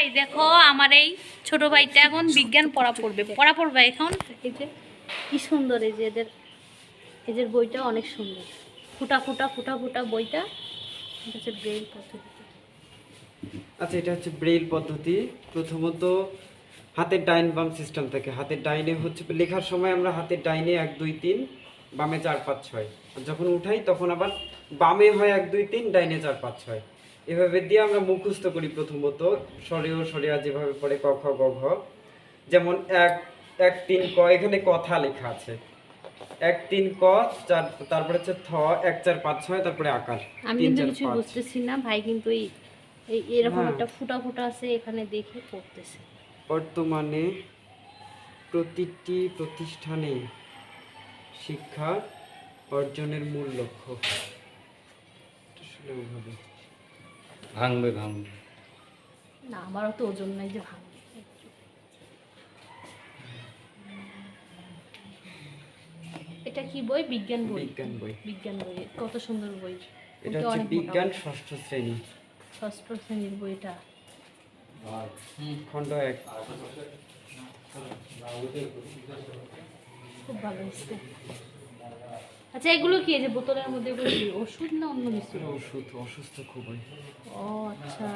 ভাই দেখো আমার এই ছোট ভাইটা এখন বিজ্ঞান পড়া পড়বে। পড়া পড়বে এখন? এই যে কি সুন্দর এই যে এদের এদের বইটা অনেক সুন্দর। ফুটা ফুটা ফুটা ফুটা বইটা এটা হচ্ছে ব্রেল পদ্ধতি। আচ্ছা এটা হচ্ছে ব্রেইল পদ্ধতি। প্রথমত হাতের ডাইন বাম সিস্টেম থেকে। হাতের ডাইনে হচ্ছে লেখার সময় আমরা হাতের ডাইনে এক দুই তিন বামে চার পাঁচ ছয়। আর যখন উঠাই তখন আবার বামে হয় এক দুই তিন ডাইনে চার পাঁচ ছয়। এভাবে দিয়ে আমরা মুখস্থ করি প্রথমত সরেও সরিয়া যেভাবে পড়ে ক খ গ ঘ। যেমন এক এক তিন ক এখানে কথা লেখা আছে। এক তিন ক চার তারপরে হচ্ছে থ এক চার পাঁচ ছয় তারপরে আকার। আমি কিন্তু কিছু বুঝতেছি না ভাই কিন্তু এই এরকম। একটা ফুটা ফুটা আছে এখানে দেখে পড়তেছে। বর্তমানে প্রতিটি প্রতিষ্ঠানে শিক্ষা অর্জনের মূল লক্ষ্য। ওভাবে। ভাঙবে ভাঙবে। না আমারও তো ওজন নাই যে ভাঙবে। এটা কি বই? বিজ্ঞান বই। বিজ্ঞান বই। বিজ্ঞান বই। কত সুন্দর বই। এটা হচ্ছে বিজ্ঞান ষষ্ঠ শ্রেণি। ষষ্ঠ শ্রেণির বইটা। খণ্ড এক? খুব ভালো হয়েছে। আচ্ছা এগুলো কি? এই যে বোতলের মধ্যে এগুলো কি? ওষুধ না অন্য কিছু? ওষুধ অসুস্থ খুবই। ও আচ্ছা।